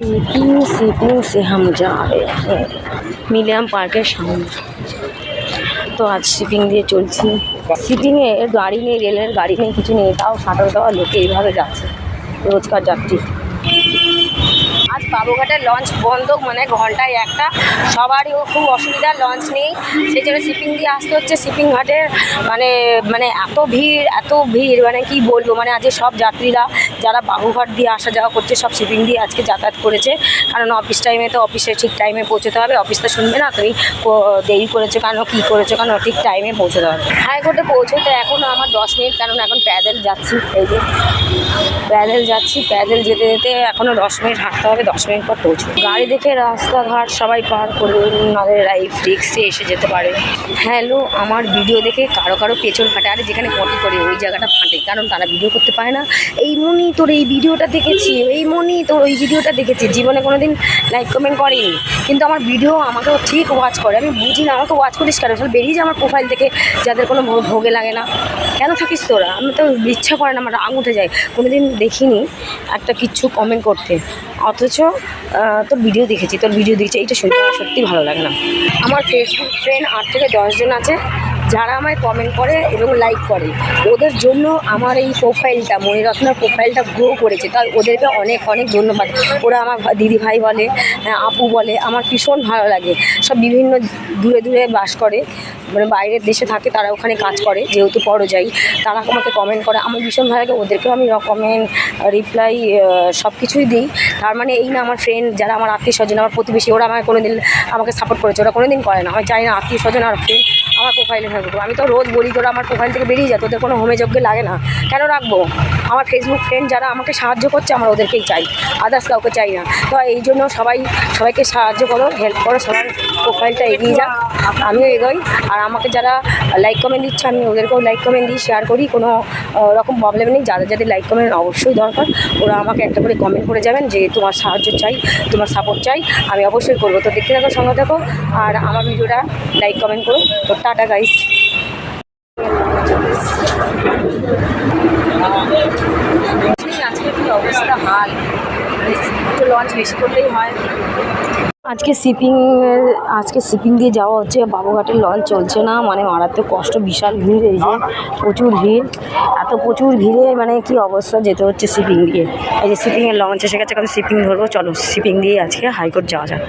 Sipping sipping से हम जा रहे हैं মিলিয়াম পার্কের সামনে তো আজ শিপিং দিয়ে চলছি শিপিংয়ে গাড়ি নেই রেলের গাড়ি নেই কিছু নেই তাও সাঁতার দেওয়া লোকে এইভাবে যাচ্ছে রোজকার যাত্রী আজ বাবুঘাটের লঞ্চ বন্ধ মানে ঘন্টায় একটা। সবারই খুব অসুবিধা, লঞ্চ নেই। সেই জন্য শিপিং দিয়ে আসতে হচ্ছে। শিপিং ঘাটের মানে মানে এত ভিড় এত ভিড় মানে কি বলব? মানে আজকে সব যাত্রীরা যারা বাবুঘাট দিয়ে আসা যাওয়া করছে, সব শিপিং দিয়ে আজকে যাতায়াত করেছে। কারণ অফিস টাইমে তো অফিসে ঠিক টাইমে পৌঁছতে হবে। অফিস তো শুনবে না, তুমি দেরি করেছ কেন, কী করেছ কেন, ঠিক টাইমে পৌঁছতে হবে। হাইকোর্টে পৌঁছতে এখনও আমার দশ মিনিট, কারণ এখন প্যাদেল যাচ্ছি, এই যে। প্যাদেল যাচ্ছি প্যাদেল যেতে যেতে এখনও দশ মিনিট হাঁটতে হবে। দশ মিনিট পর পৌঁছবো। গাড়ি দেখে রাস্তাঘাট সবাই পার করুন নাদের লাইফ রিক্সে এসে যেতে পারে। হ্যালো, আমার ভিডিও দেখে কারও কারও পেছন ফাটে। আরে, যেখানে পটি করে ওই জায়গাটা ফাটে। কারণ তারা ভিডিও করতে পারে না। এই মনি তোর এই ভিডিওটা দেখেছি। এই মনি তোর ওই ভিডিওটা দেখেছি। জীবনে কোনো দিন লাইক কমেন্ট করেনি। কিন্তু আমার ভিডিও আমাকেও ঠিক ওয়াচ করে। আমি বুঝি না আমাকে ওয়াচ করিস কেন? আসলে বেরিয়ে যায় আমার প্রোফাইল থেকে যাদের কোনো ভোগে লাগে না। কেন থাকিস তোরা? আমি তো ইচ্ছা করে না, আমার রাগ উঠে যায়। কোনো দিন দেখিনি একটা কিচ্ছু কমেন্ট করতে। অথচ তোর ভিডিও দেখেছি, তোর ভিডিও দেখেছি, এইটা শুনতে আমার সত্যি ভালো লাগে না। আমার ফেসবুক ফ্রেন্ড আট থেকে দশজন আছে। যারা আমায় কমেন্ট করে এবং লাইক করে ওদের জন্য আমার এই প্রোফাইলটা মণিরত্নার প্রোফাইলটা গ্রো করেছে। তাই ওদেরকে অনেক অনেক ধন্যবাদ। ওরা আমার দিদি ভাই বলে হ্যাঁ, আপু বলে আমার ভীষণ ভালো লাগে। সব বিভিন্ন দূরে দূরে বাস করে মানে বাইরের দেশে থাকে তারা ওখানে কাজ করে যেহেতু পরযায়ী তারা আমাকে কমেন্ট করে আমার ভীষণ ভালো লাগে ওদেরকেও আমি কমেন্ট রিপ্লাই সব কিছুই দিই। তার মানে এই না আমার ফ্রেন্ড যারা আমার আত্মীয় স্বজন আমার প্রতিবেশী ওরা আমাকে কোনো দিন আমাকে সাপোর্ট করেছে। ওরা কোনো দিন করে না। আমি চাই না আত্মীয় স্বজন আর ফ্রেন্ড আমার প্রোফাইলে থাকব আমি তো রোজ বলি, তোরা আমার প্রোফাইল থেকে বেরিয়ে যায় তোদের কোনো হোমে যজ্ঞে লাগে না। কেন রাখব? আমার ফেসবুক ফ্রেন্ড যারা আমাকে সাহায্য করছে, আমার ওদেরকেই চাই। আদার্স কাউকে চাই না। তো এই জন্য সবাই, সবাইকে সাহায্য করো হেল্প করো, সবার প্রোফাইলটা এগিয়ে যাক। আমিও এগোই। আর আমাকে যারা লাইক কমেন্ট দিচ্ছে, আমি ওদেরকেও লাইক কমেন্ট দিই শেয়ার করি, কোনো রকম প্রবলেম নেই, যাদের যাদের লাইক কমেন্ট অবশ্যই দরকার, ওরা আমাকে একটা করে কমেন্ট করে যাবেন যে তোমার সাহায্য চাই, তোমার সাপোর্ট চাই, আমি অবশ্যই করব। তো দেখতে থাকো, সঙ্গে থাকো, আর আমার ভিডিওটা লাইক কমেন্ট করো। তো টাটা গাইস আজকে কি অবস্থা? হাল। লঞ্চ বেশি করলেই হয়। আজকে শিপিং আজকে শিপিং দিয়ে যাওয়া হচ্ছে, বাবুঘাটের লঞ্চ চলছে না মানে মারাত্মক কষ্ট, বিশাল ভিড় এই যে, প্রচুর ভিড়। এত প্রচুর ভিড়ে মানে কি অবস্থা, যেতে হচ্ছে শিপিং দিয়ে। এই যে শিপিংয়ের লঞ্চ এসে গেছে কারণ শিপিং ধরবো, চলো, শিপিং দিয়ে আজকে হাইকোর্ট যাওয়া যাক।